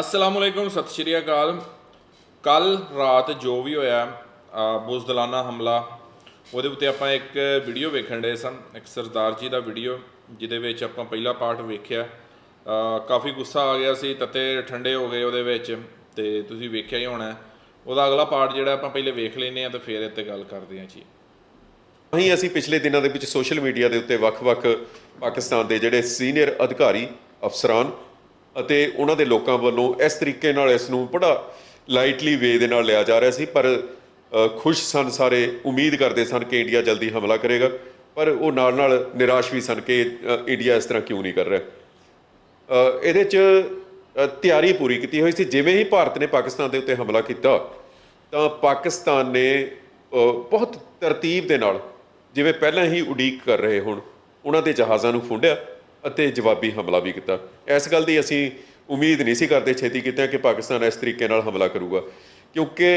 ਅਸਲਾਮ ਸਤਿ ਸ਼੍ਰੀ ਅਕਾਲ। ਕੱਲ ਰਾਤ ਜੋ ਵੀ ਹੋਇਆ ਅ, ਬੁਜ਼ਦਲਾਨਾ ਹਮਲਾ ਉਹਦੇ ਉੱਤੇ ਆਪਾਂ ਇੱਕ ਵੀਡੀਓ ਵੇਖਣ ਡਏ ਸਨ ਇੱਕ ਸਰਦਾਰ ਜੀ ਦਾ ਵੀਡੀਓ ਜਿਹਦੇ ਵਿੱਚ ਆਪਾਂ ਪਹਿਲਾ ਪਾਰਟ ਵੇਖਿਆ। ਕਾਫੀ ਗੁੱਸਾ ਆ ਗਿਆ ਸੀ ਤਤੇ ਠੰਡੇ ਹੋ ਗਏ ਉਹਦੇ ਵਿੱਚ ਤੇ ਤੁਸੀਂ ਵੇਖਿਆ ਹੀ ਹੋਣਾ ਉਹਦਾ ਅਗਲਾ ਪਾਰਟ ਜਿਹੜਾ ਆਪਾਂ ਪਹਿਲੇ ਵੇਖ ਲੈਨੇ ਆ ਤੇ ਫਿਰ ਇੱਥੇ ਗੱਲ ਕਰਦੇ ਹਾਂ ਜੀ। ਅਸੀਂ ਅਸੀਂ ਪਿਛਲੇ ਦਿਨਾਂ ਦੇ ਵਿੱਚ ਸੋਸ਼ਲ ਮੀਡੀਆ ਦੇ ਉੱਤੇ ਵੱਖ-ਵੱਖ ਪਾਕਿਸਤਾਨ ਦੇ ਜਿਹੜੇ ਸੀਨੀਅਰ ਅਧਿਕਾਰੀ ਅਫਸਰਾਨ ਅਤੇ ਉਹਨਾਂ ਦੇ ਲੋਕਾਂ ਵੱਲੋਂ ਇਸ ਤਰੀਕੇ ਨਾਲ ਇਸ ਨੂੰ ਬੜਾ ਲਾਈਟਲੀ ਵੇ ਦੇ ਨਾਲ ਲਿਆ ਜਾ ਰਿਹਾ ਸੀ, ਪਰ ਖੁਸ਼ ਸਨ ਸਾਰੇ, ਉਮੀਦ ਕਰਦੇ ਸਨ ਕਿ ਇੰਡੀਆ ਜਲਦੀ ਹਮਲਾ ਕਰੇਗਾ, ਪਰ ਉਹ ਨਾਲ ਨਾਲ ਨਿਰਾਸ਼ ਵੀ ਸਨ ਕਿ ਇੰਡੀਆ ਇਸ ਤਰ੍ਹਾਂ ਕਿਉਂ ਨਹੀਂ ਕਰ ਰਿਹਾ। ਇਹਦੇ 'ਚ ਤਿਆਰੀ ਪੂਰੀ ਕੀਤੀ ਹੋਈ ਸੀ, ਜਿਵੇਂ ਹੀ ਭਾਰਤ ਨੇ ਪਾਕਿਸਤਾਨ ਦੇ ਉੱਤੇ ਹਮਲਾ ਕੀਤਾ, ਤਾਂ ਪਾਕਿਸਤਾਨ ਨੇ ਬਹੁਤ ਤਰਤੀਬ ਦੇ ਨਾਲ, ਜਿਵੇਂ ਪਹਿਲਾਂ ਹੀ ਉਡੀਕ ਕਰ ਰਹੇ ਹੁਣ, ਉਹਨਾਂ ਦੇ ਜਹਾਜ਼ਾਂ ਨੂੰ ਫੁੰਡਿਆ ਅਤੇ ਜਵਾਬੀ ਹਮਲਾ ਵੀ ਕੀਤਾ। ਇਸ ਗੱਲ ਦੀ ਅਸੀਂ ਉਮੀਦ ਨਹੀਂ ਸੀ ਕਰਦੇ, ਛੇਤੀ ਕਿਤੇ ਕਿ ਪਾਕਿਸਤਾਨ ਇਸ ਤਰੀਕੇ ਨਾਲ ਹਮਲਾ ਕਰੂਗਾ। ਕਿਉਂਕਿ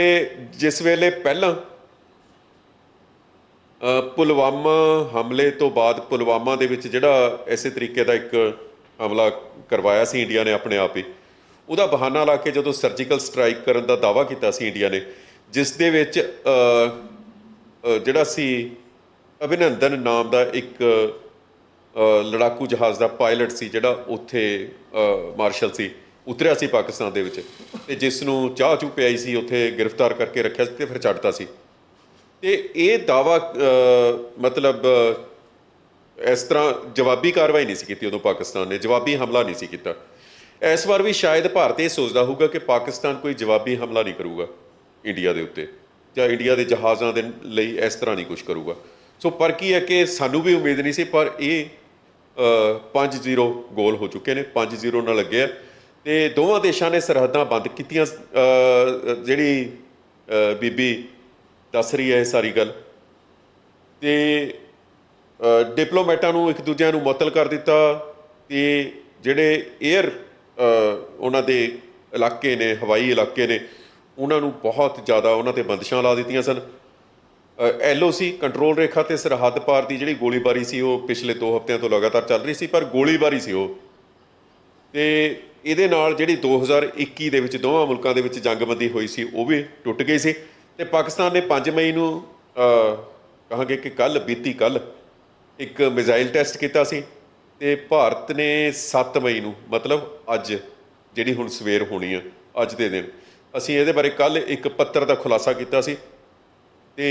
ਜਿਸ ਵੇਲੇ ਪਹਿਲਾਂ ਪੁਲਵਾਮਾ ਹਮਲੇ ਤੋਂ ਬਾਅਦ ਪੁਲਵਾਮਾ ਦੇ ਵਿੱਚ ਜਿਹੜਾ ਇਸੇ ਤਰੀਕੇ ਦਾ ਇੱਕ ਹਮਲਾ ਕਰਵਾਇਆ ਸੀ ਇੰਡੀਆ ਨੇ ਆਪਣੇ ਆਪ ਹੀ, ਉਹਦਾ ਬਹਾਨਾ ਲਾ ਕੇ ਜਦੋਂ ਸਰਜੀਕਲ ਸਟ੍ਰਾਈਕ ਕਰਨ ਦਾ ਦਾਵਾ ਕੀਤਾ ਸੀ ਇੰਡੀਆ ਨੇ, ਜਿਸ ਦੇ ਵਿੱਚ ਜਿਹੜਾ ਸੀ ਅਭਿਨੰਦਨ ਨਾਮ ਦਾ ਇੱਕ ਲੜਾਕੂ ਜਹਾਜ਼ ਦਾ ਪਾਇਲਟ ਸੀ ਜਿਹੜਾ ਉੱਥੇ ਮਾਰਸ਼ਲ ਸੀ, ਉਤਰਿਆ ਸੀ ਪਾਕਿਸਤਾਨ ਦੇ ਵਿੱਚ ਤੇ ਜਿਸ ਨੂੰ ਚਾਹ ਚੂ ਪਿਆਈ ਸੀ, ਉੱਥੇ ਗ੍ਰਿਫਤਾਰ ਕਰਕੇ ਰੱਖਿਆ ਸੀ ਤੇ ਫਿਰ ਛੱਡਤਾ ਸੀ। ਤੇ ਇਹ ਦਾਵਾ ਮਤਲਬ ਇਸ ਤਰ੍ਹਾਂ ਜਵਾਬੀ ਕਾਰਵਾਈ ਨਹੀਂ ਸੀ ਕੀਤੀ ਉਦੋਂ ਪਾਕਿਸਤਾਨ ਨੇ, ਜਵਾਬੀ ਹਮਲਾ ਨਹੀਂ ਸੀ ਕੀਤਾ। ਇਸ ਵਾਰ ਵੀ ਸ਼ਾਇਦ ਭਾਰਤ ਇਹ ਸੋਚਦਾ ਹੋਊਗਾ ਕਿ ਪਾਕਿਸਤਾਨ ਕੋਈ ਜਵਾਬੀ ਹਮਲਾ ਨਹੀਂ ਕਰੂਗਾ ਇੰਡੀਆ ਦੇ ਉੱਤੇ, ਜਾਂ ਇੰਡੀਆ ਦੇ ਜਹਾਜ਼ਾਂ ਦੇ ਲਈ ਇਸ ਤਰ੍ਹਾਂ ਨਹੀਂ ਕੁਝ ਕਰੂਗਾ। ਸੋ ਪਰ ਕੀ ਹੈ ਕਿ ਸਾਨੂੰ ਵੀ ਉਮੀਦ ਨਹੀਂ ਸੀ, ਪਰ ਇਹ 5-0 ਗੋਲ ਹੋ ਚੁੱਕੇ ਨੇ 5-0 ਨਾਲ ਲੱਗੇ ਆ। ਤੇ ਦੋਵਾਂ ਦੇਸ਼ਾਂ ਨੇ ਸਰਹੱਦਾਂ ਬੰਦ ਕੀਤੀਆਂ ਜਿਹੜੀ ਬੀਬੀ ਦੱਸ ਰਹੀ ਹੈ ਇਹ ਸਾਰੀ ਗੱਲ। ਤੇ ਡਿਪਲੋਮੈਟਾਂ ਨੂੰ ਇੱਕ ਦੂਜਿਆਂ ਨੂੰ ਮੁਅੱਤਲ ਕਰ ਦਿੱਤਾ, ਤੇ ਜਿਹੜੇ 에ਅਰ ਉਹਨਾਂ ਦੇ ਇਲਾਕੇ ਨੇ, ਹਵਾਈ ਇਲਾਕੇ ਨੇ, ਉਹਨਾਂ ਨੂੰ ਬਹੁਤ ਜ਼ਿਆਦਾ ਉਹਨਾਂ ਤੇ ਬੰਦਸ਼ਾਂ ਲਾ ਦਿੱਤੀਆਂ ਸਨ। ਐਲਓਸੀ ਕੰਟਰੋਲ ਰੇਖਾ ਤੇ ਸਰਹੱਦ ਪਾਰ ਦੀ ਜਿਹੜੀ ਗੋਲੀਬਾਰੀ ਸੀ, ਉਹ ਪਿਛਲੇ 2 ਹਫ਼ਤਿਆਂ ਤੋਂ ਲਗਾਤਾਰ ਚੱਲ ਰਹੀ ਸੀ, ਪਰ ਗੋਲੀਬਾਰੀ ਸੀ ਉਹ। ਤੇ ਇਹਦੇ ਨਾਲ ਜਿਹੜੀ 2021 ਦੇ ਵਿੱਚ ਦੋਵਾਂ ਮੁਲਕਾਂ ਦੇ ਵਿੱਚ ਜੰਗਬੰਦੀ ਹੋਈ ਸੀ, ਉਹ ਵੀ ਟੁੱਟ ਗਈ ਸੀ। ਤੇ ਪਾਕਿਸਤਾਨ ਨੇ 5 ਮਈ ਨੂੰ ਕਹਾਂਗੇ ਕਿ ਕੱਲ ਬੀਤੀ ਕੱਲ ਇੱਕ ਮਿਜ਼ਾਈਲ ਟੈਸਟ ਕੀਤਾ ਸੀ ਤੇ ਭਾਰਤ ਨੇ 7 ਮਈ ਨੂੰ, ਮਤਲਬ ਅੱਜ, ਜਿਹੜੀ ਹੁਣ ਸਵੇਰ ਹੋਣੀ ਆ, ਅੱਜ ਦੇ ਦਿਨ, ਅਸੀਂ ਇਹਦੇ ਬਾਰੇ ਕੱਲ ਇੱਕ ਪੱਤਰ ਦਾ ਖੁਲਾਸਾ ਕੀਤਾ ਸੀ। ਤੇ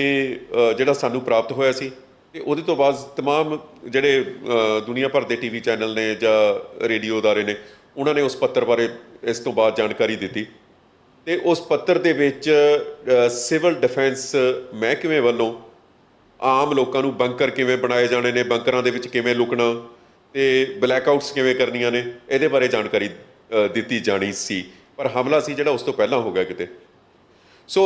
ਅ, ਜਿਹੜਾ ਸਾਨੂੰ ਪ੍ਰਾਪਤ ਹੋਇਆ ਸੀ ਤੇ ਉਹਦੇ ਤੋਂ ਬਾਅਦ तमाम ਜਿਹੜੇ ਅ, ਦੁਨੀਆ ਭਰ ਦੇ ਟੀਵੀ ਚੈਨਲ ਨੇ ਜਾਂ ਰੇਡੀਓ ਅਦਾਰੇ ਨੇ ਉਹਨਾਂ ਨੇ ਉਸ ਪੱਤਰ ਬਾਰੇ ਇਸ ਤੋਂ ਬਾਅਦ ਜਾਣਕਾਰੀ ਦਿੱਤੀ ਤੇ ਉਸ ਪੱਤਰ ਦੇ ਵਿੱਚ ਅ, ਸਿਵਲ ਡਿਫੈਂਸ ਮਹਿਕਮੇ ਵੱਲੋਂ ਆਮ ਲੋਕਾਂ ਨੂੰ ਬੰਕਰ ਕਿਵੇਂ ਬਣਾਏ ਜਾਣੇ ਨੇ ਬੰਕਰਾਂ ਦੇ ਵਿੱਚ ਕਿਵੇਂ ਲੁਕਣਾ ਤੇ ਬਲੈਕਆਊਟਸ ਕਿਵੇਂ ਕਰਨੀਆਂ ਨੇ ਇਹਦੇ ਬਾਰੇ ਜਾਣਕਾਰੀ ਅ, ਦਿੱਤੀ ਜਾਣੀ ਸੀ ਪਰ ਹਮਲਾ ਸੀ ਜਿਹੜਾ ਉਸ ਤੋਂ ਪਹਿਲਾਂ ਹੋ ਗਿਆ ਕਿਤੇ ਸੋ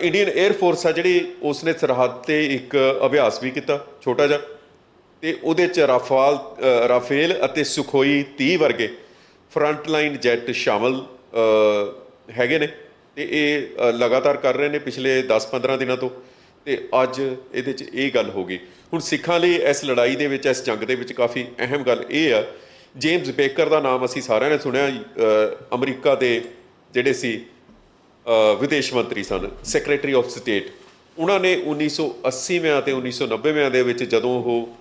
ਇੰਡੀਅਨ 에ਅਰ ਫੋਰਸ ਆ ਜਿਹੜੀ ਉਸਨੇ ਸਰਹੱਦ ਤੇ ਇੱਕ ਅਭਿਆਸ ਵੀ ਕੀਤਾ, ਛੋਟਾ ਜਿਹਾ। ਤੇ ਉਹਦੇ ਚ ਰਾਫਾਲ ਰਾਫੇਲ ਅਤੇ ਸੁਖੋਈ 30 ਵਰਗੇ ਫਰੰਟ ਲਾਈਨ ਜੈਟ ਸ਼ਾਮਲ ਹੈਗੇ ਨੇ। ਤੇ ਇਹ ਲਗਾਤਾਰ ਕਰ ਰਹੇ ਨੇ ਪਿਛਲੇ 10-15 ਦਿਨਾਂ ਤੋਂ। ਤੇ ਅੱਜ ਇਹਦੇ ਚ ਇਹ ਗੱਲ ਹੋ ਗਈ। ਹੁਣ ਸਿੱਖਾਂ ਲਈ ਇਸ ਲੜਾਈ ਦੇ ਵਿੱਚ, ਇਸ ਜੰਗ ਦੇ ਵਿੱਚ ਕਾਫੀ ਅਹਿਮ ਗੱਲ ਇਹ ਆ। ਜੇਮਸ ਬੇਕਰ ਦਾ ਨਾਮ ਅਸੀਂ ਸਾਰਿਆਂ ਨੇ ਸੁਣਿਆ ਅਮਰੀਕਾ ਦੇ ਜਿਹੜੇ ਸੀ ਵਿਦੇਸ਼ ਮੰਤਰੀ ਸਨ ਸੈਕਟਰੀ ਆਫ ਸਟੇਟ ਉਹਨਾਂ ਨੇ 1980ਵਿਆਂ ਤੇ 1990ਵਿਆਂ ਦੇ ਵਿੱਚ ਜਦੋਂ ਉਹ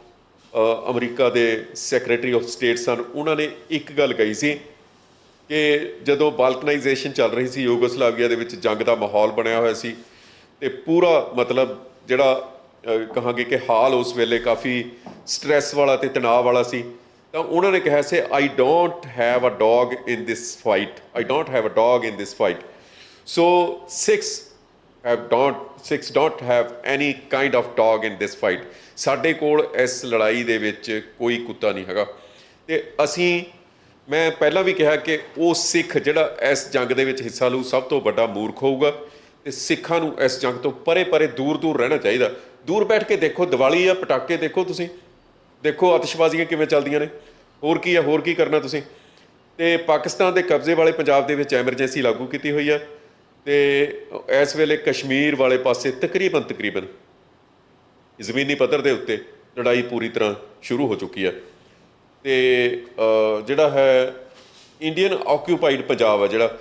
ਅਮਰੀਕਾ ਦੇ ਸੈਕਟਰੀ ਆਫ ਸਟੇਟ ਸਨ, ਉਹਨਾਂ ਨੇ ਇੱਕ ਗੱਲ ਕਹੀ ਸੀ ਕਿ ਜਦੋਂ ਬਾਲਕਨਾਈਜੇਸ਼ਨ ਚੱਲ ਰਹੀ ਸੀ, ਯੂਗੋਸਲਾਵੀਆ ਦੇ ਵਿੱਚ ਜੰਗ ਦਾ ਮਾਹੌਲ ਬਣਿਆ ਹੋਇਆ ਸੀ, ਤੇ ਪੂਰਾ ਮਤਲਬ ਜਿਹੜਾ ਕਹਾਂਗੇ ਕਿ ਹਾਲ ਉਸ ਵੇਲੇ ਕਾਫੀ ਸਟ੍ਰੈਸ ਵਾਲਾ ਤੇ ਤਣਾਅ ਵਾਲਾ ਸੀ, ਤਾਂ ਉਹਨਾਂ ਨੇ ਕਿਹਾ ਸੀ I don't have a dog in this fight I don't have a dog in this fight so six have don't six don't have any kind of dog in this fight. ਸਾਡੇ ਕੋਲ ਇਸ ਲੜਾਈ ਦੇ ਵਿੱਚ ਕੋਈ ਕੁੱਤਾ ਨਹੀਂ ਹੈਗਾ। ਤੇ ਅਸੀਂ, ਮੈਂ ਪਹਿਲਾਂ ਵੀ ਕਿਹਾ ਕਿ ਉਹ ਸਿੱਖ ਜਿਹੜਾ ਇਸ ਜੰਗ ਦੇ ਵਿੱਚ ਹਿੱਸਾ ਲਊ, ਸਭ ਤੋਂ ਵੱਡਾ ਮੂਰਖ ਹੋਊਗਾ। ਤੇ ਸਿੱਖਾਂ ਨੂੰ ਇਸ ਜੰਗ ਤੋਂ ਪਰੇ ਪਰੇ ਦੂਰ ਦੂਰ ਰਹਿਣਾ ਚਾਹੀਦਾ। ਦੂਰ ਬੈਠ ਕੇ ਦੇਖੋ, ਦੀਵਾਲੀ ਆ, ਪਟਾਕੇ ਦੇਖੋ ਤੁਸੀਂ। ਦੇਖੋ ਆਤਿਸ਼ਬਾਜ਼ੀਆਂ ਕਿਵੇਂ ਚੱਲਦੀਆਂ ਨੇ। ਹੋਰ ਕੀ ਆ, ਹੋਰ ਕੀ ਕਰਨਾ ਤੁਸੀਂ। ਤੇ ਪਾਕਿਸਤਾਨ ਦੇ ਕਬਜ਼ੇ ਵਾਲੇ ਪੰਜਾਬ ਦੇ ਵਿੱਚ ਐਮਰਜੈਂਸੀ ਲਾਗੂ ਕੀਤੀ ਹੋਈ ਆ। ਤੇ ਇਸ ਵੇਲੇ ਕਸ਼ਮੀਰ ਵਾਲੇ ਪਾਸੇ ਤਕਰੀਬਨ ਤਕਰੀਬਨ ਜ਼ਮੀਨੀ ਪੱਧਰ ਦੇ ਉੱਤੇ ਲੜਾਈ ਪੂਰੀ ਤਰ੍ਹਾਂ ਸ਼ੁਰੂ ਹੋ ਚੁੱਕੀ ਹੈ। ਤੇ ਜਿਹੜਾ ਹੈ ਇੰਡੀਅਨ ਆਕਿਊਪਾਈਡ ਪੰਜਾਬ ਹੈ ਜਿਹੜਾ,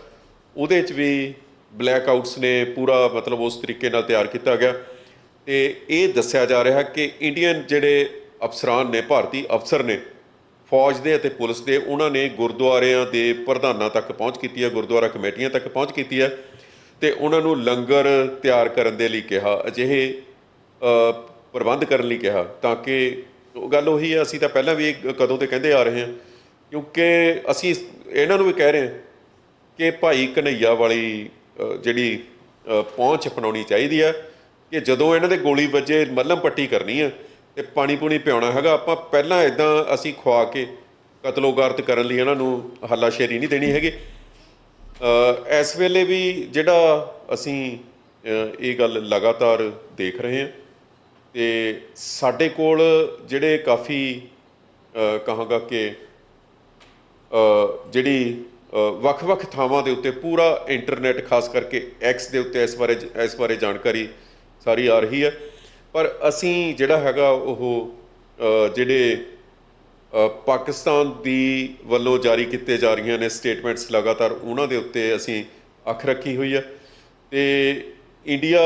ਉਹਦੇ 'ਚ ਵੀ ਬਲੈਕ ਆਊਟਸ ਨੇ ਪੂਰਾ ਮਤਲਬ ਉਸ ਤਰੀਕੇ ਨਾਲ ਤਿਆਰ ਕੀਤਾ ਗਿਆ। ਤੇ ਇਹ ਦੱਸਿਆ ਜਾ ਰਿਹਾ ਕਿ ਇੰਡੀਅਨ ਜਿਹੜੇ ਅਫਸਰਾਨ ਨੇ, ਭਾਰਤੀ ਅਫਸਰ ਨੇ, ਫੌਜ ਦੇ ਅਤੇ ਪੁਲਿਸ ਦੇ, ਉਹਨਾਂ ਨੇ ਗੁਰਦੁਆਰਿਆਂ ਦੇ ਪ੍ਰਧਾਨਾਂ ਤੱਕ ਪਹੁੰਚ ਕੀਤੀ ਹੈ, ਗੁਰਦੁਆਰਾ ਕਮੇਟੀਆਂ ਤੱਕ ਪਹੁੰਚ ਕੀਤੀ ਹੈ। ਤੇ ਉਹਨਾਂ ਨੂੰ ਲੰਗਰ ਤਿਆਰ ਕਰਨ ਦੇ ਲਈ ਕਿਹਾ, ਅਜਿਹੇ ਪ੍ਰਬੰਧ ਕਰਨ ਲਈ ਕਿਹਾ, ਤਾਂ ਕਿ ਉਹ ਗੱਲ ਉਹੀ ਹੈ ਅਸੀਂ ਤਾਂ ਪਹਿਲਾਂ ਵੀ ਇਹ ਕਦੋਂ ਤੇ ਕਹਿੰਦੇ ਆ ਰਹੇ ਹਾਂ, ਕਿਉਂਕਿ ਅਸੀਂ ਇਹਨਾਂ ਨੂੰ ਵੀ ਕਹਿ ਰਹੇ ਹਾਂ ਕਿ ਭਾਈ ਕਨਈਆ ਵਾਲੀ ਜਿਹੜੀ ਪਹੁੰਚ ਅਪਣਾਉਣੀ ਚਾਹੀਦੀ ਹੈ ਕਿ ਜਦੋਂ ਇਹਨਾਂ ਦੇ ਗੋਲੀ ਵੱਜੇ, ਮੱਲਮ ਪੱਟੀ ਕਰਨੀ ਹੈ ਤੇ ਪਾਣੀ ਪੂਣੀ ਪਿਆਉਣਾ ਹੈਗਾ, ਆਪਾਂ ਪਹਿਲਾਂ ਇਦਾਂ ਅਸੀਂ ਖਵਾ ਕੇ ਕਤਲੋਗਾਰਤ ਕਰਨ ਲਈ ਇਹਨਾਂ ਨੂੰ ਹੱਲਾਸ਼ੇਰੀ ਨਹੀਂ ਦੇਣੀ ਹੈਗੀ। ਇਸ ਵੇਲੇ ਵੀ ਜਿਹੜਾ ਅਸੀਂ ਇਹ ਗੱਲ ਲਗਾਤਾਰ ਦੇਖ ਰਹੇ ਹਾਂ ਤੇ ਸਾਡੇ ਕੋਲ ਜਿਹੜੇ ਕਾਫੀ ਕਹਾਂਗਾ ਕਿ ਜਿਹੜੀ ਵੱਖ-ਵੱਖ ਥਾਵਾਂ ਦੇ ਉੱਤੇ ਪੂਰਾ ਇੰਟਰਨੈਟ, ਖਾਸ ਕਰਕੇ ਐਕਸ ਦੇ ਉੱਤੇ ਇਸ ਬਾਰੇ ਇਸ ਬਾਰੇ ਜਾਣਕਾਰੀ ਸਾਰੀ ਆ ਰਹੀ ਹੈ। ਪਰ ਅਸੀਂ ਜਿਹੜਾ ਹੈਗਾ ਉਹ ਜਿਹੜੇ ਪਾਕਿਸਤਾਨ ਦੀ ਵੱਲੋਂ ਜਾਰੀ ਕੀਤੇ ਜਾ ਰਹੀਆਂ ਨੇ ਸਟੇਟਮੈਂਟਸ ਲਗਾਤਾਰ ਉਹਨਾਂ ਦੇ ਉੱਤੇ ਅਸੀਂ ਅੱਖ ਰੱਖੀ ਹੋਈ ਹੈ। ਤੇ ਇੰਡੀਆ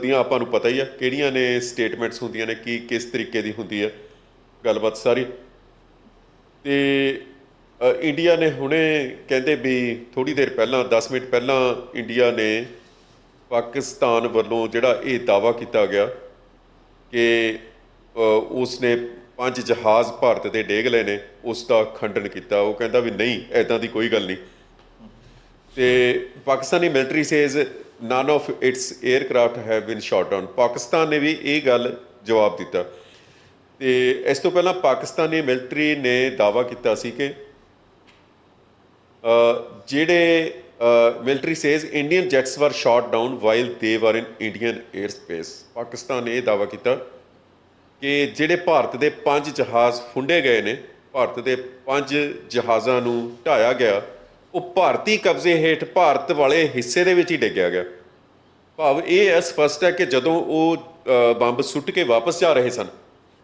ਦੀਆਂ ਆਪਾਂ ਨੂੰ ਪਤਾ ਹੀ ਆ ਕਿਹੜੀਆਂ ਨੇ ਸਟੇਟਮੈਂਟਸ ਹੁੰਦੀਆਂ ਨੇ, ਕੀ, ਕਿਸ ਤਰੀਕੇ ਦੀ ਹੁੰਦੀ ਹੈ ਗੱਲਬਾਤ ਸਾਰੀ। ਤੇ ਇੰਡੀਆ ਨੇ ਹੁਣੇ ਕਹਿੰਦੇ ਵੀ ਥੋੜੀ ਦੇਰ ਪਹਿਲਾਂ 10 ਮਿੰਟ ਪਹਿਲਾਂ ਇੰਡੀਆ ਨੇ ਪਾਕਿਸਤਾਨ ਵੱਲੋਂ ਜਿਹੜਾ ਇਹ ਦਾਵਾ ਕੀਤਾ ਗਿਆ ਕਿ ਉਸ ਨੇ ਪੰਜ ਜਹਾਜ਼ ਭਾਰਤ ਦੇ ਡੇਗ ਲਏ ਨੇ, ਉਸ ਦਾ ਖੰਡਨ ਕੀਤਾ। ਉਹ ਕਹਿੰਦਾ ਵੀ ਨਹੀਂ ਐਦਾਂ ਦੀ ਕੋਈ ਗੱਲ ਨਹੀਂ। ਤੇ Pakistani military says none of its aircraft have been shot down Pakistan ਨੇ ਵੀ ਇਹ ਗੱਲ ਜਵਾਬ ਦਿੱਤਾ। ਤੇ ਇਸ ਤੋਂ ਪਹਿਲਾਂ ਪਾਕਿਸਤਾਨੀ ਮਿਲਟਰੀ ਨੇ ਦਾਵਾ ਕੀਤਾ ਸੀ ਕਿ ਜਿਹੜੇ military says Indian jets were shot down while they were in Indian air space Pakistan ਨੇ ਇਹ ਦਾਵਾ ਕੀਤਾ। ਕਿ ਜਿਹੜੇ ਭਾਰਤ ਦੇ ਪੰਜ ਜਹਾਜ਼ ਫੁੰਡੇ ਗਏ ਨੇ, ਭਾਰਤ ਦੇ ਪੰਜ ਜਹਾਜ਼ਾਂ ਨੂੰ ਢਾਇਆ ਗਿਆ, ਉਹ ਭਾਰਤੀ ਕਬਜ਼ੇ ਹੇਠ ਭਾਰਤ ਵਾਲੇ ਹਿੱਸੇ ਦੇ ਵਿੱਚ ਹੀ ਡਿੱਗਿਆ ਗਿਆ। ਭਾਵ ਇਹ ਹੈ ਸਪਸ਼ਟ ਹੈ ਕਿ ਜਦੋਂ ਉਹ ਬੰਬ ਸੁੱਟ ਕੇ ਵਾਪਸ ਜਾ ਰਹੇ ਸਨ,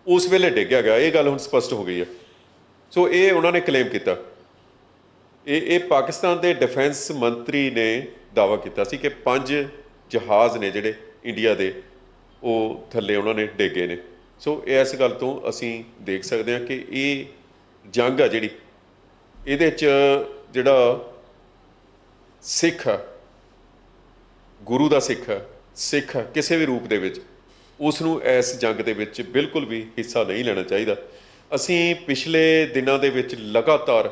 ਉਸ ਵੇਲੇ ਡਿੱਗਿਆ ਗਿਆ। ਇਹ ਗੱਲ ਹੁਣ ਸਪਸ਼ਟ ਹੋ ਗਈ ਹੈ। ਸੋ ਇਹ ਉਹਨਾਂ ਨੇ ਕਲੇਮ ਕੀਤਾ। ਇਹ ਇਹ ਪਾਕਿਸਤਾਨ ਦੇ ਡਿਫੈਂਸ ਮੰਤਰੀ ਨੇ ਦਾਵਾ ਕੀਤਾ ਸੀ ਕਿ ਪੰਜ ਜਹਾਜ਼ ਨੇ ਜਿਹੜੇ ਇੰਡੀਆ ਦੇ, ਉਹ ਥੱਲੇ ਉਹਨਾਂ ਨੇ ਡੇਗੇ ਨੇ। ਸੋ ਇਸ ਗੱਲ ਤੋਂ ਅਸੀਂ ਦੇਖ ਸਕਦੇ ਹਾਂ ਕਿ ਇਹ ਜੰਗ ਆ ਜਿਹੜੀ ਇਹਦੇ 'ਚ ਜਿਹੜਾ ਸਿੱਖ ਆ, ਗੁਰੂ ਦਾ ਸਿੱਖ ਆ, ਸਿੱਖ ਆ, ਕਿਸੇ ਵੀ ਰੂਪ ਦੇ ਵਿੱਚ ਉਸ ਨੂੰ ਇਸ ਜੰਗ ਦੇ ਵਿੱਚ ਬਿਲਕੁਲ ਵੀ ਹਿੱਸਾ ਨਹੀਂ ਲੈਣਾ ਚਾਹੀਦਾ। ਅਸੀਂ ਪਿਛਲੇ ਦਿਨਾਂ ਦੇ ਵਿੱਚ ਲਗਾਤਾਰ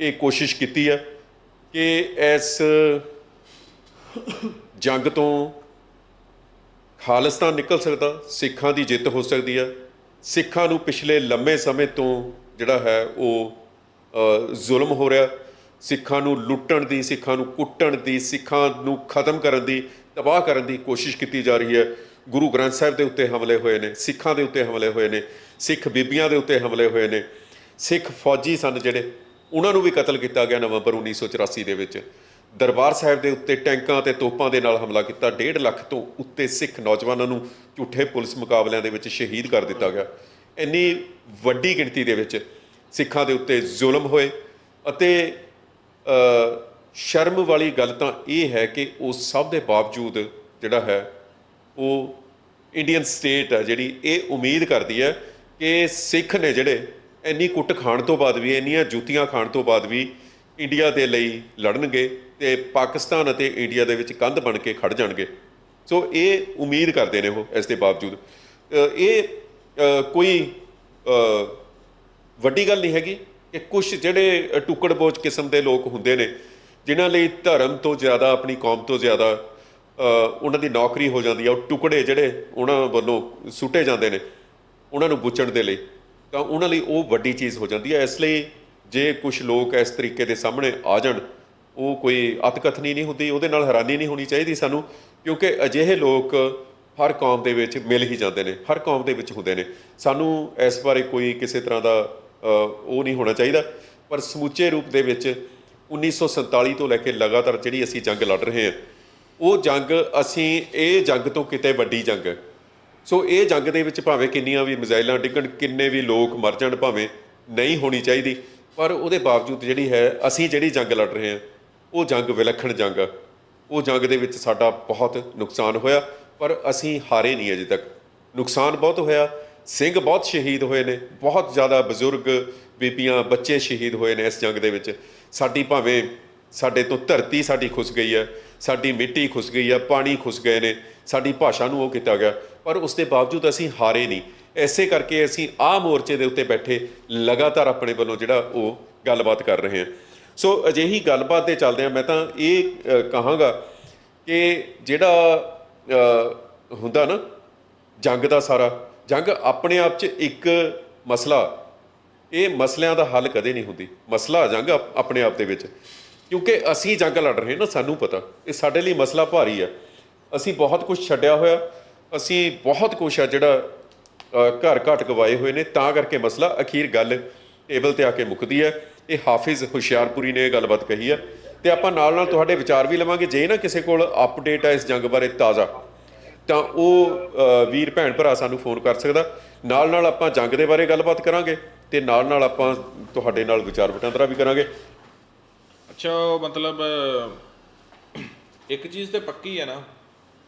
ਇਹ ਕੋਸ਼ਿਸ਼ ਕੀਤੀ ਹੈ ਕਿ ਇਸ ਜੰਗ ਤੋਂ ਖਾਲਿਸਤਾਨ ਨਿਕਲ ਸਕਦਾ, ਸਿੱਖਾਂ ਦੀ ਜਿੱਤ ਹੋ ਸਕਦੀ ਹੈ ਸਿੱਖਾਂ ਨੂੰ ਪਿਛਲੇ ਲੰਮੇ ਸਮੇਂ ਤੋਂ ਜਿਹੜਾ ਹੈ ਉਹ ਜ਼ੁਲਮ ਹੋ ਰਿਹਾ। ਸਿੱਖਾਂ ਨੂੰ ਲੁੱਟਣ ਦੀ, ਸਿੱਖਾਂ ਨੂੰ ਕੁੱਟਣ ਦੀ, ਸਿੱਖਾਂ ਨੂੰ ਖਤਮ ਕਰਨ ਦੀ, ਤਬਾਹ ਕਰਨ ਦੀ ਕੋਸ਼ਿਸ਼ ਕੀਤੀ ਜਾ ਰਹੀ ਹੈ। ਗੁਰੂ ਗ੍ਰੰਥ ਸਾਹਿਬ ਦੇ ਉੱਤੇ ਹਮਲੇ ਹੋਏ ਨੇ, ਸਿੱਖਾਂ ਦੇ ਉੱਤੇ ਹਮਲੇ ਹੋਏ ਨੇ, ਸਿੱਖ ਬੀਬੀਆਂ ਦੇ ਉੱਤੇ ਹਮਲੇ ਹੋਏ ਨੇ। ਸਿੱਖ ਫੌਜੀ ਸਨ ਜਿਹੜੇ, ਉਹਨਾਂ ਨੂੰ ਵੀ ਕਤਲ ਕੀਤਾ ਗਿਆ ਨਵੰਬਰ 1984 ਦੇ ਵਿੱਚ। ਦਰਬਾਰ ਸਾਹਿਬ ਦੇ ਉੱਤੇ ਟੈਂਕਾਂ ਤੇ ਤੋਪਾਂ ਦੇ ਨਾਲ ਹਮਲਾ ਕੀਤਾ। 1.5 ਲੱਖ ਤੋਂ ਉੱਤੇ ਸਿੱਖ ਨੌਜਵਾਨਾਂ ਨੂੰ ਝੂਠੇ ਪੁਲਿਸ ਮੁਕਾਬਲਿਆਂ ਦੇ ਵਿੱਚ ਸ਼ਹੀਦ ਕਰ ਦਿੱਤਾ ਗਿਆ। ਇੰਨੀ ਵੱਡੀ ਗਿਣਤੀ ਦੇ ਵਿੱਚ ਸਿੱਖਾਂ ਦੇ ਉੱਤੇ ਜ਼ੁਲਮ ਹੋਏ ਅਤੇ ਸ਼ਰਮ ਵਾਲੀ ਗੱਲ ਤਾਂ ਇਹ ਹੈ ਕਿ ਉਹ ਸਭ ਦੇ ਬਾਵਜੂਦ ਜਿਹੜਾ ਹੈ, ਉਹ ਇੰਡੀਅਨ ਸਟੇਟ ਹੈ ਜਿਹੜੀ ਇਹ ਉਮੀਦ ਕਰਦੀ ਹੈ ਕਿ ਸਿੱਖ ਨੇ ਜਿਹੜੇ ਇੰਨੀ ਕੁੱਟ ਖਾਣ ਤੋਂ ਬਾਅਦ ਵੀ, ਇੰਨੀਆਂ ਜੁੱਤੀਆਂ ਖਾਣ ਤੋਂ ਬਾਅਦ ਵੀ ਇੰਡੀਆ ਦੇ ਲਈ ਲੜਨਗੇ। ਤੇ ਪਾਕਿਸਤਾਨ ਅਤੇ ਇੰਡੀਆ ਦੇ ਵਿੱਚ ਕੰਧ ਬਣ ਕੇ ਖੜ ਜਾਣਗੇ। ਸੋ ਇਹ ਉਮੀਦ ਕਰਦੇ ਨੇ ਉਹ ਇਸ ਦੇ ਬਾਵਜੂਦ। ਇਹ ਕੋਈ ਵੱਡੀ ਗੱਲ ਨਹੀਂ ਹੈਗੀ ਕਿ ਕੁਝ ਜਿਹੜੇ ਅ, ਟੁਕੜਬੋਝ ਕਿਸਮ ਦੇ ਲੋਕ ਹੁੰਦੇ ਨੇ ਜਿਨ੍ਹਾਂ ਲਈ ਧਰਮ ਤੋਂ ਜ਼ਿਆਦਾ ਆਪਣੀ ਕੌਮ ਤੋਂ ਜ਼ਿਆਦਾ ਉਹਨਾਂ ਦੀ ਨੌਕਰੀ ਹੋ ਜਾਂਦੀ ਹੈ ਉਹ ਟੁਕੜੇ ਜਿਹੜੇ ਉਹਨਾਂ ਵੱਲੋਂ ਸੁੱਟੇ ਜਾਂਦੇ ਨੇ ਉਹਨਾਂ ਨੂੰ ਬੁੱਚਣ ਦੇ ਲਈ ਤਾਂ ਉਹਨਾਂ ਲਈ ਉਹ ਵੱਡੀ ਚੀਜ਼ ਹੋ ਜਾਂਦੀ ਹੈ ਇਸ ਲਈ ਜੇ ਕੁਝ ਲੋਕ ਇਸ ਤਰੀਕੇ ਦੇ ਸਾਹਮਣੇ ਆ ਜਾਣ ਉਹ ਕੋਈ ਅਤਕਥਨੀ ਨਹੀਂ ਹੁੰਦੀ, ਉਹਦੇ ਨਾਲ ਹੈਰਾਨੀ ਨਹੀਂ ਹੋਣੀ ਚਾਹੀਦੀ ਸਾਨੂੰ, ਕਿਉਂਕਿ ਅਜਿਹੇ ਲੋਕ ਹਰ ਕੌਮ ਦੇ ਵਿੱਚ ਮਿਲ ਹੀ ਜਾਂਦੇ ਨੇ, ਹਰ ਕੌਮ ਦੇ ਵਿੱਚ ਹੁੰਦੇ ਨੇ। ਸਾਨੂੰ ਇਸ ਬਾਰੇ ਕੋਈ ਕਿਸੇ ਤਰ੍ਹਾਂ ਦਾ ਉਹ ਨਹੀਂ ਹੋਣਾ ਚਾਹੀਦਾ। ਪਰ ਸਮੁੱਚੇ ਰੂਪ ਦੇ ਵਿੱਚ 1947 ਤੋਂ ਲੈ ਕੇ ਲਗਾਤਾਰ ਜਿਹੜੀ ਅਸੀਂ ਜੰਗ ਲੜ ਰਹੇ ਹਾਂ, ਉਹ ਜੰਗ ਅਸੀਂ, ਇਹ ਜੰਗ ਤੋਂ ਕਿਤੇ ਵੱਡੀ ਜੰਗ ਹੈ। ਸੋ ਇਹ ਜੰਗ ਦੇ ਵਿੱਚ ਭਾਵੇਂ ਕਿੰਨੀਆਂ ਵੀ ਮਿਜ਼ਾਈਲਾਂ ਡਿੱਗਣ, ਕਿੰਨੇ ਵੀ ਲੋਕ ਮਰ ਜਾਣ, ਭਾਵੇਂ ਨਹੀਂ ਹੋਣੀ ਚਾਹੀਦੀ, ਪਰ ਉਹਦੇ ਬਾਵਜੂਦ ਜਿਹੜੀ ਹੈ, ਅਸੀਂ ਜਿਹੜੀ ਜੰਗ ਲੜ ਰਹੇ ਹਾਂ ਉਹ ਜੰਗ ਵਿਲੱਖਣ ਜੰਗ ਆ। ਉਹ ਜੰਗ ਦੇ ਵਿੱਚ ਸਾਡਾ ਬਹੁਤ ਨੁਕਸਾਨ ਹੋਇਆ, ਪਰ ਅਸੀਂ ਹਾਰੇ ਨਹੀਂ ਅਜੇ ਤੱਕ। ਨੁਕਸਾਨ ਬਹੁਤ ਹੋਇਆ, ਸਿੰਘ ਬਹੁਤ ਸ਼ਹੀਦ ਹੋਏ ਨੇ, ਬਹੁਤ ਜ਼ਿਆਦਾ ਬਜ਼ੁਰਗ ਬੀਬੀਆਂ, ਬੱਚੇ ਸ਼ਹੀਦ ਹੋਏ ਨੇ ਇਸ ਜੰਗ ਦੇ ਵਿੱਚ। ਸਾਡੀ ਭਾਵੇਂ ਸਾਡੇ ਤੋਂ ਧਰਤੀ ਸਾਡੀ ਖੁੱਸ ਗਈ ਹੈ ਸਾਡੀ ਮਿੱਟੀ ਖੁੱਸ ਗਈ ਹੈ ਪਾਣੀ ਖੁੱਸ ਗਏ ਨੇ, ਸਾਡੀ ਭਾਸ਼ਾ ਨੂੰ ਉਹ ਕੀਤਾ ਗਿਆ, ਪਰ ਉਸ ਦੇ ਬਾਵਜੂਦ ਅਸੀਂ ਹਾਰੇ ਨਹੀਂ। ਐਸੇ ਕਰਕੇ ਅਸੀਂ ਆਹ ਮੋਰਚੇ ਦੇ ਉੱਤੇ ਬੈਠੇ, ਲਗਾਤਾਰ ਆਪਣੇ ਵੱਲੋਂ ਜਿਹੜਾ ਉਹ ਗੱਲਬਾਤ ਕਰ ਰਹੇ ਹਾਂ। ਸੋ ਅਜਿਹੀ ਗੱਲਬਾਤ ਦੇ ਚੱਲਦੇ ਆ ਮੈਂ ਤਾਂ ਇਹ ਕਹਾਂਗਾ ਕਿ ਜਿਹੜਾ ਹੁੰਦਾ ਨਾ, ਜੰਗ ਦਾ ਸਾਰਾ, ਜੰਗ ਆਪਣੇ ਆਪ 'ਚ ਇੱਕ ਮਸਲਾ, ਇਹ ਮਸਲਿਆਂ ਦਾ ਹੱਲ ਕਦੇ ਨਹੀਂ ਹੁੰਦੀ। ਮਸਲਾ ਜੰਗ ਆਪਣੇ ਆਪ ਦੇ ਵਿੱਚ। ਕਿਉਂਕਿ ਅਸੀਂ ਜੰਗ ਲੜ ਰਹੇ ਨਾ, ਸਾਨੂੰ ਪਤਾ। ਇਹ ਸਾਡੇ ਲਈ ਮਸਲਾ ਭਾਰੀ ਆ। ਅਸੀਂ ਬਹੁਤ ਕੁਝ ਛੱਡਿਆ ਹੋਇਆ। ਅਸੀਂ ਬਹੁਤ ਕੁਝ ਆ ਜਿਹੜਾ ਘਰ ਘਟ ਗਵਾਏ ਹੋਏ ਨੇ। ਤਾਂ ਕਰਕੇ ਮਸਲਾ ਅਖੀਰ ਗੱਲ ਟੇਬਲ ਤੇ ਆ ਕੇ ਮੁੱਕਦੀ ਹੈ। ਇਹ ਹਾਫਿਜ਼ ਹੁਸ਼ਿਆਰਪੁਰੀ ਨੇ ਇਹ ਗੱਲਬਾਤ ਕਹੀ ਹੈ। ਤੇ ਆਪਾਂ ਨਾਲ ਨਾਲ ਤੁਹਾਡੇ ਵਿਚਾਰ ਵੀ ਲਵਾਂਗੇ। ਜੇ ਨਾ ਕਿਸੇ ਕੋਲ ਅਪਡੇਟ ਹੈ ਇਸ ਜੰਗ ਬਾਰੇ ਤਾਜ਼ਾ, ਤਾਂ ਉਹ ਵੀਰ ਭੈਣ ਭਰਾ ਸਾਨੂੰ ਫੋਨ ਕਰ ਸਕਦਾ। ਨਾਲ ਨਾਲ ਆਪਾਂ ਜੰਗ ਦੇ ਬਾਰੇ ਗੱਲਬਾਤ ਕਰਾਂਗੇ ਤੇ ਨਾਲ ਨਾਲ ਆਪਾਂ ਤੁਹਾਡੇ ਨਾਲ ਵਿਚਾਰ ਵਟਾਂਦਰਾ ਵੀ ਕਰਾਂਗੇ। ਅੱਛਾ, ਉਹ ਮਤਲਬ, ਇੱਕ ਚੀਜ਼ ਤੇ ਪੱਕੀ ਹੈ ਨਾ।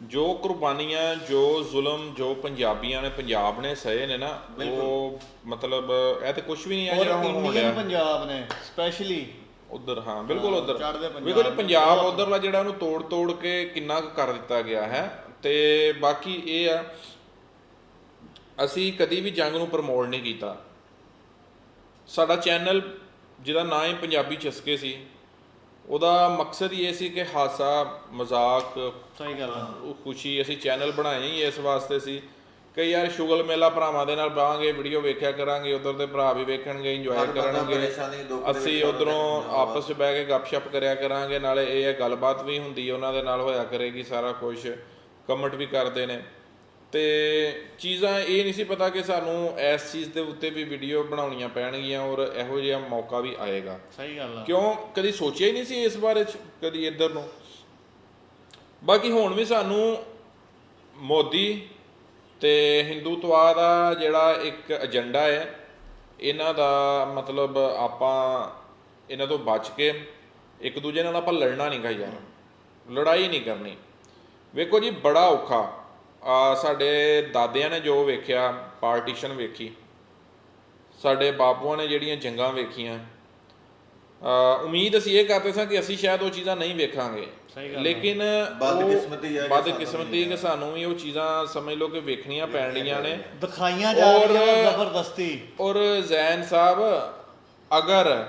ਜੋ ਕੁਰਬਾਨੀਆਂ ਜੋ ਜ਼ੁਲਮ ਜੋ ਪੰਜਾਬੀਆਂ ਨੇ ਪੰਜਾਬ ਨੇ ਸਹੇ ਨੇ ਨਾ ਉਹ ਮਤਲਬ ਇਹ ਤੇ ਕੁਝ ਵੀ ਨਹੀਂ ਆ ਜਿਹੜਾ ਹੁਣ ਹੋ ਇੰਡੀਅਨ ਰਿਹਾ ਪੰਜਾਬ ਨੇ ਸਪੈਸ਼ਲੀ ਉਧਰ ਹਾਂ ਬਿਲਕੁਲ ਉਧਰ। ਪੰਜਾਬ ਦੇ ਪੰਜਾਬ ਉਧਰਲਾ ਜਿਹੜਾ ਉਹਨੂੰ ਤੋੜ ਤੋੜ ਕੇ ਕਿੰਨਾ ਕੁ ਕਰ ਦਿੱਤਾ ਗਿਆ ਹੈ। ਤੇ ਬਾਕੀ ਇਹ ਆ ਅਸੀਂ ਕਦੀ ਵੀ ਜੰਗ ਨੂੰ ਪ੍ਰਮੋਟ ਨਹੀਂ ਕੀਤਾ। ਸਾਡਾ ਚੈਨਲ ਜਿਹਦਾ ਨਾਂ ਹੀ ਪੰਜਾਬੀ ਚਸਕੇ ਸੀ ਉਹਦਾ ਮਕਸਦ ਹੀ ਇਹ ਸੀ ਕਿ ਹਾਸਾ ਮਜ਼ਾਕ ਸਹੀ ਗੱਲ ਆ। ਉਹ ਖੁਸ਼ੀ ਅਸੀਂ ਚੈਨਲ ਬਣਾਏ ਹੀ ਇਸ ਵਾਸਤੇ ਸੀ ਕਿ ਯਾਰ ਸ਼ੁਗਲ ਮੇਲਾ ਭਰਾਵਾਂ ਦੇ ਨਾਲ ਬਾਵਾਂਗੇ ਵੀਡੀਓ ਵੇਖਿਆ ਕਰਾਂਗੇ ਉਧਰ ਦੇ ਭਰਾ ਵੀ ਵੇਖਣਗੇ ਇੰਜੋਏ ਕਰਨਗੇ। ਅਸੀਂ ਉਧਰੋਂ ਆਪਸ ਵਿੱਚ ਬਹਿ ਕੇ ਗੱਪਸ਼ਪ ਕਰਿਆ ਕਰਾਂਗੇ ਨਾਲੇ ਇਹ ਹੈ ਗੱਲਬਾਤ ਵੀ ਹੁੰਦੀ ਹੈ ਉਹਨਾਂ ਦੇ ਨਾਲ ਹੋਇਆ ਕਰੇਗੀ ਸਾਰਾ ਕੁਝ ਕਮੈਂਟ ਵੀ ਕਰਦੇ ਨੇ। ਤੇ ਚੀਜ਼ਾਂ ਇਹ ਨਹੀਂ ਸੀ ਪਤਾ ਕਿ ਸਾਨੂੰ ਇਸ ਚੀਜ਼ ਦੇ ਉੱਤੇ ਵੀ ਵੀਡੀਓ ਬਣਾਉਣੀਆਂ ਪੈਣਗੀਆਂ ਔਰ ਇਹੋ ਜਿਹਾ ਮੌਕਾ ਵੀ ਆਏਗਾ। ਸਹੀ ਗੱਲ ਆ। ਕਿਉਂ? ਕਦੀ ਸੋਚਿਆ ਹੀ ਨਹੀਂ ਸੀ ਇਸ ਬਾਰੇ ਚ ਕਦੀ ਇੱਧਰ ਨੂੰ। ਬਾਕੀ ਹੁਣ ਵੀ ਸਾਨੂੰ ਮੋਦੀ ਤੇ ਹਿੰਦੂਤਵਾ ਦਾ ਜਿਹੜਾ ਇੱਕ ਏਜੰਡਾ ਹੈ ਇਹਨਾਂ ਦਾ ਮਤਲਬ ਆਪਾਂ ਇਹਨਾਂ ਤੋਂ ਬਚ ਕੇ ਇੱਕ ਦੂਜੇ ਨਾਲ ਆਪਾਂ ਲੜਨਾ ਨਹੀਂ ਗਾ ਯਾਰ। ਲੜਾਈ ਨਹੀਂ ਕਰਨੀ। ਵੇਖੋ ਜੀ ਬੜਾ ਔਖਾ। ਸਾਡੇ ਦਾਦਿਆਂ ਨੇ ਜੋ ਵੇਖਿਆ ਪਾਰਟੀਸ਼ਨ ਵੇਖੀ ਸਾਡੇ ਬਾਪੂਆਂ ਨੇ ਜਿਹੜੀਆਂ ਜੰਗਾਂ ਵੇਖੀਆਂ ਅ, ਉਮੀਦ ਅਸੀਂ ਇਹ ਕਰਦੇ ਸਾਂ ਕਿ ਅਸੀਂ ਸ਼ਾਇਦ ਉਹ ਚੀਜ਼ਾਂ ਨਹੀਂ ਵੇਖਾਂਗੇ। ਲੇਕਿਨ ਬਦਕਿਸਮਤੀ ਹੈ ਬਦਕਿਸਮਤੀ ਸਾਨੂੰ ਕਿ ਸਾਨੂੰ ਵੀ ਉਹ ਚੀਜ਼ਾਂ ਸਮਝ ਲਓ ਕਿ ਵੇਖਣੀਆਂ ਪੈਣੀਆਂ ਨੇ। ਦਿਖਾਈਆਂ ਜਾ ਔਰ- ਰਹੀਆਂ ਜ਼ਬਰਦਸਤੀ। ਔਰ ਜ਼ੈਨ ਸਾਹਿਬ ਅਗਰ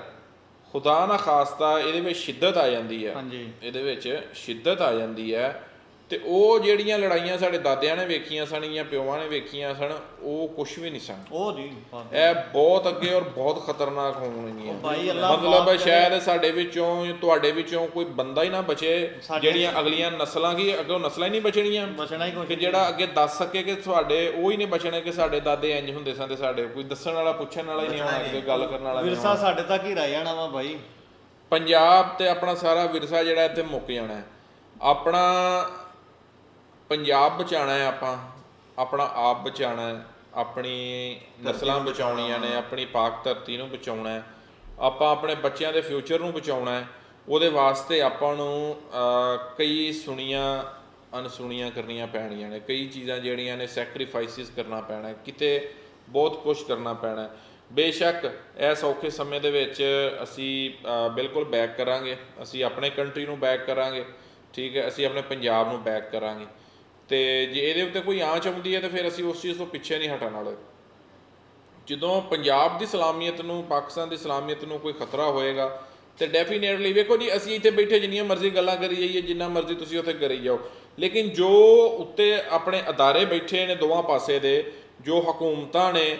ਖੁਦਾ ਨਾ ਖਾਸਤਾ ਇਹਦੇ ਵਿੱਚ ਸ਼ਿੱਦਤ ਆ ਜਾਂਦੀ ਹੈ। ਹਾਂਜੀ। ਇਹਦੇ ਵਿੱਚ ਸ਼ਿੱਦਤ ਆ ਜਾਂਦੀ ਹੈ। ਤੇ ਉਹ ਜਿਹੜੀਆਂ ਲੜਾਈਆਂ ਸਾਡੇ ਦਾਦਿਆਂ ਨੇ ਵੇਖੀਆਂ ਸਨ ਜਾਂ ਪਿਓਾਂ ਨੇ ਵੇਖੀਆਂ ਸਨ ਉਹ ਕੁਝ ਵੀ ਨਹੀਂ ਸਨ। ਉਹ ਨਹੀਂ। ਇਹ ਬਹੁਤ ਅੱਗੇ ਔਰ ਬਹੁਤ ਖਤਰਨਾਕ ਹੋਣਗੀਆਂ ਮਤਲਬ। ਸ਼ਾਇਦ ਸਾਡੇ ਵਿੱਚੋਂ ਤੁਹਾਡੇ ਵਿੱਚੋਂ ਕੋਈ ਬੰਦਾ ਹੀ ਨਾ ਬਚੇ ਜਿਹੜੀਆਂ ਅਗਲੀਆਂ ਨਸਲਾਂ ਕੀ ਅੱਗੋਂ ਨਸਲਾਂ ਹੀ ਨਹੀਂ ਬਚਣੀਆਂ। ਬਚਣਾ ਹੀ ਕੁਛ ਕਿ ਜਿਹੜਾ ਅੱਗੇ ਦੱਸ ਸਕੇ ਕਿ ਤੁਹਾਡੇ ਉਹ ਹੀ ਨਹੀਂ ਬਚਣੇ ਕਿ ਸਾਡੇ ਦਾਦੇ ਇੰਜ ਹੁੰਦੇ ਸਨ ਤੇ ਸਾਡੇ ਕੋਈ ਦੱਸਣ ਵਾਲਾ ਪੁੱਛਣ ਵਾਲਾ ਹੀ ਨਹੀਂ ਹੋਣਾ ਅੱਗੇ ਗੱਲ ਕਰਨ ਵਾਲਾ ਵਿਰਸਾ ਸਾਡੇ ਤੱਕ ਹੀ ਰਹਿ ਜਾਣਾ ਵਾ ਭਾਈ। ਪੰਜਾਬ ਤੇ ਆਪਣਾ ਸਾਰਾ ਵਿਰਸਾ ਜਿਹੜਾ ਇੱਥੇ ਮੁੱਕ ਜਾਣਾ ਆਪਣਾ ਪੰਜਾਬ ਬਚਾਣਾ ਹੈ ਆਪਾਂ ਆਪਣਾ ਆਪ ਬਚਾਣਾ ਹੈ ਆਪਣੀ ਨਸਲਾਂ ਬਚਾਉਣੀਆਂ ਨੇ ਆਪਣੀ ਪਾਕ ਧਰਤੀ ਨੂੰ ਬਚਾਉਣਾ ਹੈ ਆਪਾਂ ਆਪਣੇ ਬੱਚਿਆਂ ਦੇ ਫਿਊਚਰ ਨੂੰ ਬਚਾਉਣਾ ਹੈ ਉਹਦੇ ਵਾਸਤੇ ਆਪਾਂ ਨੂੰ ਕਈ ਸੁਣੀਆਂ ਅਨਸੁਣੀਆਂ ਕਰਨੀਆਂ ਪੈਣੀਆਂ ਨੇ ਕਈ ਚੀਜ਼ਾਂ ਜਿਹੜੀਆਂ ਨੇ ਸੈਕਰੀਫਾਈਸਿਸ ਕਰਨਾ ਪੈਣਾ ਹੈ ਕਿਤੇ ਬਹੁਤ ਕੁਝ ਕਰਨਾ ਪੈਣਾ ਹੈ। ਬੇਸ਼ੱਕ ਇਸ ਔਖੇ ਸਮੇਂ ਦੇ ਵਿੱਚ ਅਸੀਂ ਬਿਲਕੁਲ ਬੈਕ ਕਰਾਂਗੇ ਅਸੀਂ ਆਪਣੇ ਕੰਟਰੀ ਨੂੰ ਬੈਕ ਕਰਾਂਗੇ ਠੀਕ ਹੈ ਅਸੀਂ ਆਪਣੇ ਪੰਜਾਬ ਨੂੰ ਬੈਕ ਕਰਾਂਗੇ। ਤੇ ਜੇ ਇਹਦੇ ਉੱਤੇ ਕੋਈ ਆਂਚ ਆਉਂਦੀ ਹੈ ਤਾਂ ਫਿਰ ਅਸੀਂ ਉਸ ਚੀਜ਼ ਤੋਂ ਪਿੱਛੇ ਨਹੀਂ ਹਟਣ ਵਾਲੇ। ਜਦੋਂ ਪੰਜਾਬ ਦੀ ਸਲਾਮੀਅਤ ਨੂੰ ਪਾਕਿਸਤਾਨ ਦੀ ਸਲਾਮੀਅਤ ਨੂੰ ਕੋਈ ਖਤਰਾ ਹੋਏਗਾ ਤੇ ਡੈਫੀਨੇਟਲੀ ਵੇਖੋ ਜੀ ਅਸੀਂ ਇੱਥੇ ਬੈਠੇ ਜਿੰਨੀਆਂ ਮਰਜ਼ੀ ਗੱਲਾਂ ਕਰੀ ਜਾਈਏ ਜਿੰਨਾ ਮਰਜ਼ੀ ਤੁਸੀਂ ਉੱਥੇ ਕਰੀ ਜਾਓ। ਲੇਕਿਨ ਜੋ ਉੱਤੇ ਆਪਣੇ ਅਦਾਰੇ ਬੈਠੇ ਨੇ ਦੋਵਾਂ ਪਾਸੇ ਦੇ ਜੋ ਹਕੂਮਤਾਂ ਨੇ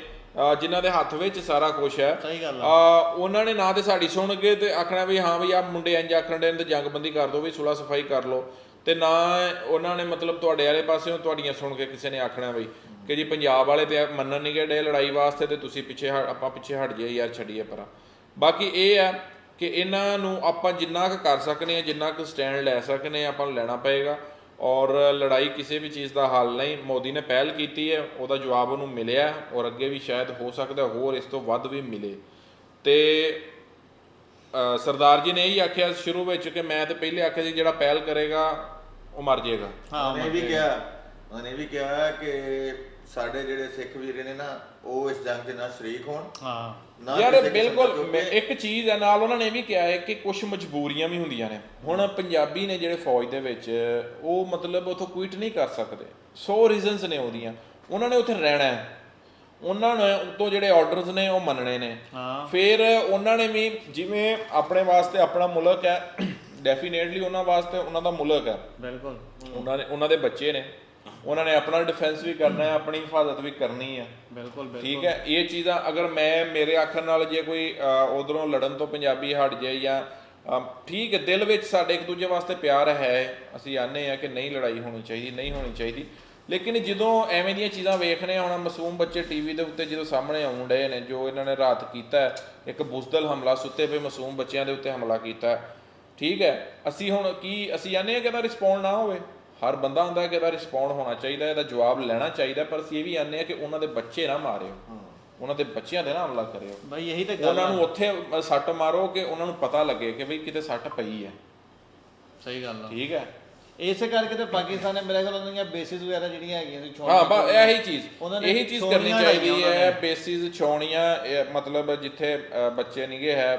ਜਿਨ੍ਹਾਂ ਦੇ ਹੱਥ ਵਿੱਚ ਸਾਰਾ ਕੁਝ ਹੈ ਸਹੀ ਗੱਲ ਆ। ਉਹਨਾਂ ਨੇ ਨਾ ਤੇ ਸਾਡੀ ਸੁਣ ਕੇ ਤੇ ਆਖਣਾ ਵੀ ਹਾਂ ਵੀ ਆ ਮੁੰਡੇ ਇੰਜ ਆਖਣ ਦੇ ਨੇ ਤੇ ਜੰਗਬੰਦੀ ਕਰ ਦੋ ਵੀ ਸੁਲਾ ਸਫ਼ਾਈ ਕਰ ਲੋ ਤੇ ਨਾ ਉਹਨਾਂ ਨੇ ਮਤਲਬ ਤੁਹਾਡੇ ਵਾਲੇ ਪਾਸਿਓਂ ਤੁਹਾਡੀਆਂ ਸੁਣ ਕੇ ਕਿਸੇ ਨੇ ਆਖਣਾ ਬਈ ਕਿ ਜੀ ਪੰਜਾਬ ਵਾਲੇ ਤੇ ਮੰਨਣ ਨਹੀਂ ਗਏ ਡੇ ਲੜਾਈ ਵਾਸਤੇ ਤੇ ਤੁਸੀਂ ਪਿੱਛੇ ਹਟ- ਆਪਾਂ ਪਿੱਛੇ ਹਟ ਜਾਈਏ ਯਾਰ ਛੱਡੀਏ ਪਰਾਂ। ਬਾਕੀ ਇਹ ਆ ਕਿ ਇਹਨਾਂ ਨੂੰ ਆਪਾਂ ਜਿੰਨਾ ਕੁ ਕਰ ਸਕਨੇ ਆ, ਜਿੰਨਾ ਕੁ ਸਟੈਂਡ ਲੈ ਸਕਨੇ ਆ, ਆਪਾਂ ਨੂੰ ਲੈਣਾ ਪਏਗਾ। ਔਰ ਲੜਾਈ ਕਿਸੇ ਵੀ ਚੀਜ਼ ਦਾ ਹੱਲ ਨਹੀਂ। ਮੋਦੀ ਨੇ ਪਹਿਲ ਕੀਤੀ ਹੈ, ਉਹਦਾ ਜਵਾਬ ਉਹਨੂੰ ਮਿਲਿਆ ਔਰ ਅੱਗੇ ਵੀ ਸ਼ਾਇਦ ਹੋ ਸਕਦਾ, ਹੋਰ ਇਸ ਤੋਂ ਵੱਧ ਵੀ ਮਿਲੇ। ਤੇ ਸਰਦਾਰ ਜੀ ਨੇ ਇਹੀ ਆਖਿਆ ਸ਼ੁਰੂ ਵਿੱਚ ਕਿ ਮੈਂ ਤੇ ਪਹਿਲੇ ਆਖਿਆ ਸੀ ਜਿਹੜਾ ਪਹਿਲ ਕਰੇਗਾ ਉਹ ਮਰ ਜਾਏਗਾ। ਹਾਂ ਉਹਨੇ ਵੀ ਕਿਹਾ ਉਹਨੇ ਵੀ ਕਿਹਾ ਕਿ ਸਾਡੇ ਜਿਹੜੇ ਸਿੱਖ ਵੀਰ ਨੇ ਨਾ ਉਹ ਇਸ ਜੰਗ ਦੇ ਨਾਲ ਸ਼ਰੀਕ ਹੋਣ। ਹਾਂ। ਯਾਰ ਬਿਲਕੁਲ ਇੱਕ ਚੀਜ਼ ਹੈ ਨਾਲ ਉਹਨਾਂ ਨੇ ਇਹ ਵੀ ਕਿਹਾ ਹੈ ਕਿ ਕੁਝ ਮਜਬੂਰੀਆਂ ਵੀ ਹੁੰਦੀਆਂ ਨੇ। ਹੁਣ ਪੰਜਾਬੀ ਨੇ ਜਿਹੜੇ ਫੌਜ ਦੇ ਵਿੱਚ ਉਹ ਮਤਲਬ ਉਥੋਂ ਕੁਇਟ ਨਹੀਂ ਕਰ ਸਕਦੇ। 100 ਰੀਜ਼ਨਸ ਨੇ ਉਹਦੀਆਂ। ਉਹਨਾਂ ਨੇ ਉੱਥੇ ਰਹਿਣਾ ਹੈ। ਉਹਨਾਂ ਨੇ ਉਤੋਂ ਜਿਹੜੇ ਆਰਡਰਸ ਨੇ ਉਹ ਮੰਨਣੇ ਨੇ। ਹਾਂ। ਫਿਰ ਉਹਨਾਂ ਨੇ ਵੀ ਜਿਵੇਂ ਆਪਣੇ ਵਾਸਤੇ ਆਪਣਾ ਮੁਲਕ ਹੈ ਡੈਫੀਨੇਟਲੀ ਉਹਨਾਂ ਵਾਸਤੇ ਉਹਨਾਂ ਦਾ ਮੁਲਕ ਹੈ। ਬਿਲਕੁਲ। ਉਹਨਾਂ ਨੇ ਉਹਨਾਂ ਦੇ ਬੱਚੇ ਨੇ। ਉਹਨਾਂ ਨੇ ਆਪਣਾ ਡਿਫੈਂਸ ਵੀ ਕਰਨਾ ਹੈ ਆਪਣੀ ਹਿਫਾਜ਼ਤ ਵੀ ਕਰਨੀ ਹੈ। ਬਿਲਕੁਲ ਬਿਲਕੁਲ। ਠੀਕ ਹੈ ਇਹ ਚੀਜ਼ਾਂ ਅਗਰ ਮੈਂ ਮੇਰੇ ਆਖਣ ਨਾਲ ਜੇ ਕੋਈ ਉਧਰੋਂ ਲੜਨ ਤੋਂ ਪੰਜਾਬੀ ਹਟ ਜਾਏ ਜਾਂ ਠੀਕ ਹੈ ਦਿਲ ਵਿੱਚ ਸਾਡੇ ਇੱਕ ਦੂਜੇ ਵਾਸਤੇ ਪਿਆਰ ਹੈ ਅਸੀਂ ਆਨੇ ਆ ਕਿ ਨਹੀਂ ਲੜਾਈ ਹੋਣੀ ਚਾਹੀਦੀ ਨਹੀਂ ਹੋਣੀ ਚਾਹੀਦੀ। ਲੇਕਿਨ ਜਦੋਂ ਐਵੇਂ ਦੀਆਂ ਚੀਜ਼ਾਂ ਵੇਖਨੇ ਆ ਹੁਣ ਮਾਸੂਮ ਬੱਚੇ ਟੀਵੀ ਦੇ ਉੱਤੇ ਜਦੋਂ ਸਾਹਮਣੇ ਆਉਣ ਡਏ ਨੇ ਜੋ ਇਹਨਾਂ ਨੇ ਰਾਤ ਕੀਤਾ ਇੱਕ ਬੁਜ਼ਦਲ ਹਮਲਾ ਸੁੱਤੇ ਪਏ ਮਾਸੂਮ ਬੱਚਿਆਂ ਦੇ ਉੱਤੇ ਹਮਲਾ ਕੀਤਾ। ਠੀਕ ਹੈ ਅਸੀਂ ਹੁਣ ਕੀ ਅਸੀਂ ਆਨੇ ਆ ਕਿ ਇਹਦਾ ਰਿਸਪੌਂਡ ਨਾ ਹੋਵੇ। ਹਰ ਬੰਦਾ ਹੁੰਦਾ ਕਿ ਇਹਦਾ ਰਿਸਪੌਂਡ ਹੋਣਾ ਚਾਹੀਦਾ ਇਹਦਾ ਜਵਾਬ ਲੈਣਾ ਚਾਹੀਦਾ ਪਰ ਅਸੀਂ ਇਹ ਵੀ ਆਨੇ ਆ ਕਿ ਉਹਨਾਂ ਦੇ ਬੱਚੇ ਨਾ ਮਾਰਿਓ। ਉਹਨਾਂ ਦੇ ਬੱਚਿਆਂ ਦੇ ਨਾ ਹਮਲਾ ਕਰਿਓ। ਬਾਈ ਇਹੀ ਤੇ ਗੱਲ ਉਹਨਾਂ। ਨੂੰ ਉੱਥੇ ਸੱਟ ਮਾਰੋ ਕਿ ਉਹਨਾਂ ਨੂੰ ਪਤਾ ਲੱਗੇ ਕਿ ਬਈ ਕਿਤੇ ਸੱਟ ਪਈ ਹੈ। ਸਹੀ ਗੱਲ ਆ। ਠੀਕ ਹੈ। ਇਸੇ ਕਰਕੇ ਤੇ ਪਾਕਿਸਤਾਨ ਨੇ ਮੇਰੇ ਖਿਆਲ ਉਹਨਾਂ ਦੀਆਂ ਬੇਸਿਸ ਵਗੈਰਾ ਜਿਹੜੀਆਂ ਹੈਗੀਆਂ ਸੀ ਹਾਂ ਬਸ ਇਹੀ ਚੀਜ਼। ਇਹੀ ਚੀਜ਼ ਕਰਨੀ ਛੋਣੀਆਂ ਚਾਹੀਦੀ ਹੈ ਬੇਸਿਸ ਛਾਉਣੀਆਂ ਇਹ ਮਤਲਬ ਜਿੱਥੇ ਬੱਚੇ ਨਹੀਂਗੇ ਹੈ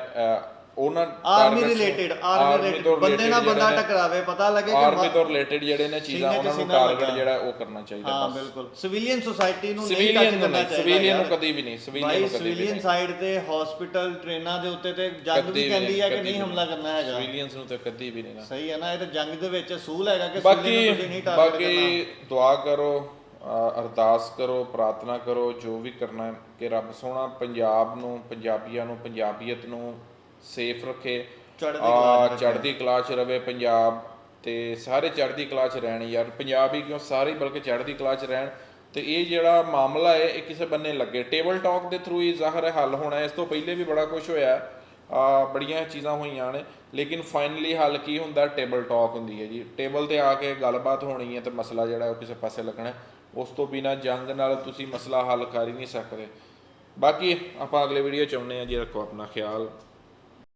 ਉਹਨਾਂ ਆਰਮੀ ਰਿਲੇਟਡ ਆਰਮੀ ਰਿਲੇਟਡ ਬੰਦੇ ਨਾਲ ਬੰਦਾ ਟਕਰਾਵੇ ਪਤਾ ਲੱਗੇ ਕਿ ਆਰਮੀ ਤੋਂ ਰਿਲੇਟਡ ਜਿਹੜੇ ਨੇ ਚੀਜ਼ਾਂ ਉਹਨਾਂ ਨੂੰ ਟਾਰਗੇਟ। ਜਿਹੜਾ ਉਹ ਕਰਨਾ ਚਾਹੀਦਾ ਹਾਂ ਬਿਲਕੁਲ। ਸਿਵਿਲੀਅਨ ਸੋਸਾਇਟੀ ਨੂੰ ਨਹੀਂ ਸਿਵਿਲੀਅਨ ਟੱਚ ਕਰਨਾ ਚਾਹੀਦਾ ਸਿਵਿਲੀਅਨ ਨੂੰ। ਕਦੀ ਵੀ ਨਹੀਂ ਸਿਵਿਲੀਅਨ ਨੂੰ ਕਦੀ ਵੀ ਸਿਵਿਲੀਅਨ ਸਾਈਡ ਤੇ ਹਸਪੀਟਲ ਟ੍ਰੇਨਾਂ ਦੇ ਉੱਤੇ ਤੇ ਜੰਗ ਵੀ ਕਹਿੰਦੀ ਹੈ ਕਿ ਨਹੀਂ ਹਮਲਾ ਕਰਨਾ ਹੈਗਾ। ਸਿਵਿਲੀਅਨਸ ਨੂੰ ਤਾਂ ਕਦੀ ਵੀ ਨਹੀਂ ਸਹੀ ਹੈ ਨਾ ਇਹ ਤਾਂ ਜੰਗ ਦੇ ਵਿੱਚ ਅਸੂਲ ਹੈਗਾ ਕਿ civilian ਨੂੰ ਨਹੀਂ ਟਾਰਗੇਟ ਕਰਨਾ। ਬਾਕੀ ਦੁਆ ਕਰੋ ਅਰਦਾਸ ਕਰੋ ਪ੍ਰਾਰਥਨਾ ਕਰੋ ਜੋ ਵੀ ਕਰਨਾ ਹੈ ਕਿ ਰੱਬ ਸੋਹਣਾ ਪੰਜਾਬ ਨੂੰ ਪੰਜਾਬੀਆਂ ਨੂੰ ਪੰਜਾਬੀਅਤ ਨੂੰ ਸੇਫ ਰੱਖੇ। ਚੜ੍ਹਦੀ ਆ, ਕਲਾ 'ਚ ਰੱਖੇ। ਚੜ੍ਹਦੀ ਕਲਾ 'ਚ ਰਵੇ ਪੰਜਾਬ ਤੇ ਸਾਰੇ ਚੜ੍ਹਦੀ ਕਲਾ 'ਚ ਰਹਿਣ ਯਾਰ। ਪੰਜਾਬ ਹੀ ਕਿਉਂ ਸਾਰੇ ਬਲਕਿ ਚੜ੍ਹਦੀ ਕਲਾ 'ਚ ਰਹਿਣ। ਤੇ ਇਹ ਜਿਹੜਾ ਮਾਮਲਾ ਹੈ ਇਹ ਕਿਸੇ ਬੰਨੇ ਲੱਗੇ। ਟੇਬਲ ਟਾਕ ਦੇ ਥਰੂ ਹੀ ਜ਼ਾਹਰ ਹੈ ਹੱਲ ਹੋਣਾ। ਇਸ ਤੋਂ ਪਹਿਲੇ ਵੀ ਬੜਾ ਕੁਝ ਹੋਇਆ। ਆ ਬੜੀਆਂ ਚੀਜ਼ਾਂ ਹੋਈਆਂ ਨੇ। ਲੇਕਿਨ ਫਾਈਨਲੀ ਹੱਲ ਕੀ ਹੁੰਦਾ? ਟੇਬਲ ਟਾਕ ਹੁੰਦੀ ਹੈ ਜੀ। ਟੇਬਲ ਤੇ ਆ ਕੇ ਗੱਲਬਾਤ ਹੋਣੀ ਹੈ ਤੇ ਮਸਲਾ ਜਿਹੜਾ ਉਹ ਕਿਸੇ ਪਾਸੇ ਲੱਗਣਾ। ਉਸ ਤੋਂ ਬਿਨਾ ਜੰਗ ਨਾਲ ਤੁਸੀਂ ਮਸਲਾ ਹੱਲ ਕਰ ਹੀ ਨਹੀਂ ਸਕਦੇ। ਬਾਕੀ ਆਪਾਂ ਅਗਲੇ ਵੀਡੀਓ ਚ ਆਉਂਦੇ ਹਾਂ ਜੀ। ਰੱਖੋ ਆਪਣਾ ਖਿਆਲ।